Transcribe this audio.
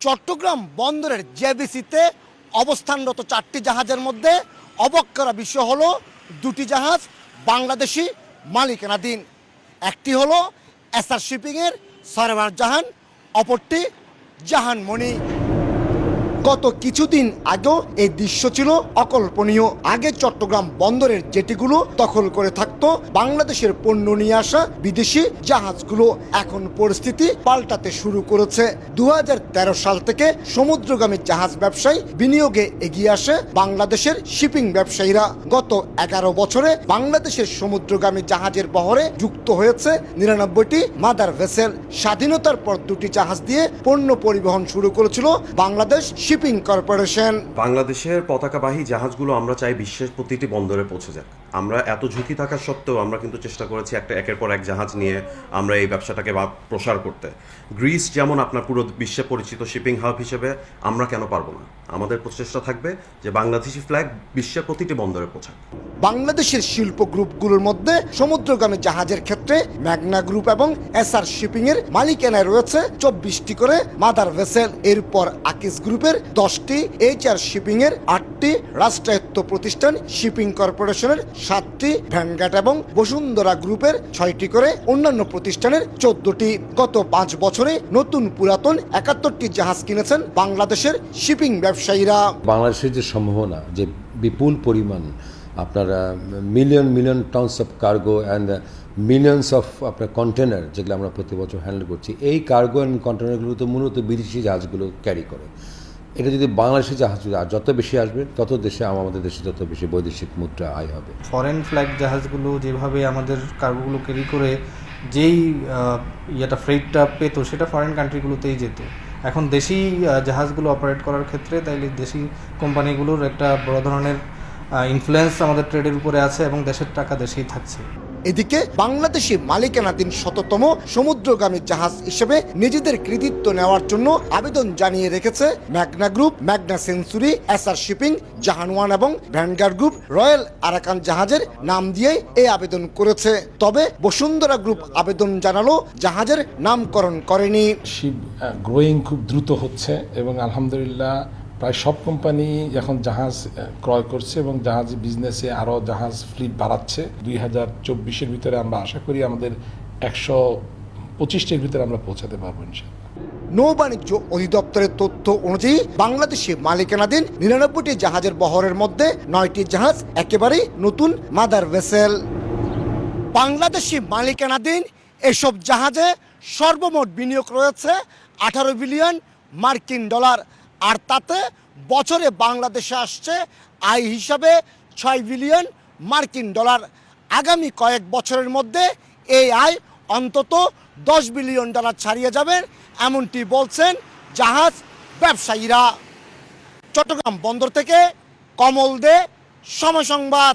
চট্টগ্রাম বন্দরের জেবিসিতে অবস্থানরত চারটি জাহাজের মধ্যে অবক করা বিষয় হল দুটি জাহাজ বাংলাদেশি মালিকানাধীন। একটি হলো এসআর শিপিংয়ের সরবার জাহান, অপরটি জাহানমণি। গত কিছুদিন আগেও এই দৃশ্য ছিল অকল্পনীয়। আগে চট্টগ্রাম বন্দরের জেটিগুলো দখল করে থাকতো, বাংলাদেশের পণ্য নিয়ে আসা বিদেশি জাহাজগুলো। এখন পরিস্থিতি পাল্টাতে শুরু করেছে। দু সাল থেকে সমুদ্রগামী জাহাজ ব্যবসায়ী বিনিয়োগে এগিয়ে আসে বাংলাদেশের শিপিং ব্যবসায়ীরা। গত এগারো বছরে বাংলাদেশের সমুদ্রগামী জাহাজের বহরে যুক্ত হয়েছে নিরানব্বইটি মাদার ভেসেল। স্বাধীনতার পর দুটি জাহাজ দিয়ে পণ্য পরিবহন শুরু করেছিল বাংলাদেশ শিপিং কর্পোরেশন বাংলাদেশের পতাকাবাহী জাহাজগুলো আমরা চাই বিশ্বের প্রতিটি বন্দরে পৌঁছে যাক। আমরা এত ঝুঁকি থাকা সত্ত্বেও আমরা কিন্তু চেষ্টা করেছি একটা একের পর এক জাহাজ নিয়ে আমরা এই ব্যবসাটাকে প্রসার করতে। গ্রিস যেমন আপনার পুরো বিশ্বে পরিচিত শিপিং হাব হিসেবে আমরা কেন পারব না? আমাদের প্রচেষ্টা থাকবে যে বাংলাদেশি ফ্ল্যাগ বিশ্বের প্রতিটি বন্দরে পৌঁছাক। বাংলাদেশের শিল্প গ্রুপগুলোর মধ্যে সমুদ্রগামী জাহাজের ক্ষেত্রে ম্যাগনা গ্রুপ এবং এসআর শিপিং এর মালিকানায় রয়েছে চব্বিশটি করে মাদার ভেসেল। এরপর আকিস গ্রুপের দশটি এইচ আর শিপিং এর আটটি রাষ্ট্রায়ত্ত প্রতিষ্ঠান শিপিং কর্পোরেশনের সাতটি ভ্যানগাট এবং বসুন্ধরা গ্রুপের ছয়টি করে অন্যান্য প্রতিষ্ঠানের চোদ্দটি। গত পাঁচ বছরে নতুন পুরাতন একাত্তরটি জাহাজ কিনেছেন বাংলাদেশের শিপিং ব্যবসায়ীরা। বাংলাদেশের যে সম্ভাবনা, যে বিপুল পরিমাণ আপনার million million tons of cargo and millions of আপনার কন্টেনার যেগুলো আমরা প্রতি বছর হ্যান্ডেল করছি, এই কার্গো অ্যান্ড কন্টেনারগুলো তো মূলত বিদেশি জাহাজগুলো ক্যারি করে। এটা যদি বাংলাদেশের জাহাজ যত বেশি আসবে, তত দেশে আমাদের দেশে তত বেশি বৈদেশিক মুদ্রা আয় হবে। ফরেন ফ্ল্যাগ জাহাজগুলো যেভাবে আমাদের কার্গোগুলো ক্যারি করে, যেই ইয়েটা ফ্রেটটা পেতো, সেটা ফরেন কান্ট্রিগুলোতেই যেত। এখন দেশি জাহাজগুলো অপারেট করার ক্ষেত্রে তাইলে দেশি কোম্পানিগুলোর একটা বড় ধরনের ইনফ্লুয়েন্স আমাদের ট্রেডের উপরে আছে এবং দেশের টাকা দেশেই থাকছে। এদিকে বাংলাদেশি মালিকানাধীন শততম সমুদ্রগামী জাহাজ হিসেবে নিজেদের কৃতিত্ব নেওয়ার জন্য আবেদন জানিয়ে রেখেছে Magna group, Magna century, SR shipping, জাহানওয়ান এবং ভ্যানগার গ্রুপ। রয়্যাল আরাকান জাহাজের নাম দিয়ে এই আবেদন করেছে। তবে বসুন্ধরা গ্রুপ আবেদন জানালো জাহাজের নামকরণ করেনি। গ্রোয়িং খুব দ্রুত হচ্ছে এবং আলহামদুলিল্লাহ প্রায় সব কোম্পানি এখন জাহাজ ক্রয় করছে এবং জাহাজ বিজনেসে আরও জাহাজ ফ্লিট বাড়াচ্ছে। দুই হাজার চব্বিশের ভিতরে আমরা আশা করি আমাদের একশো পঁচিশটির ভিতরে আমরা পৌঁছাতে পারব ইনশাল্লাহ নৌবাণিজ্য অধিদপ্তরের তথ্য অনুযায়ী বাংলাদেশে মালিকানাধীন নিরানব্বইটি জাহাজের বহরের মধ্যে নয়টি জাহাজ একেবারেই নতুন মাদার ভেসেল। বাংলাদেশি মালিকানাধীন এসব জাহাজে সর্বমোট বিনিয়োগ রয়েছে আঠারো বিলিয়ন মার্কিন ডলার। আর তাতে বছরে বাংলাদেশে আসছে আয় হিসাবে ছয় বিলিয়ন মার্কিন ডলার। আগামী কয়েক বছরের মধ্যে এই আয় অন্তত দশ বিলিয়ন ডলার ছাড়িয়ে যাবে, এমনটি বলছেন জাহাজ ব্যবসায়ীরা। চট্টগ্রাম বন্দর থেকে কমল দে, সময় সংবাদ।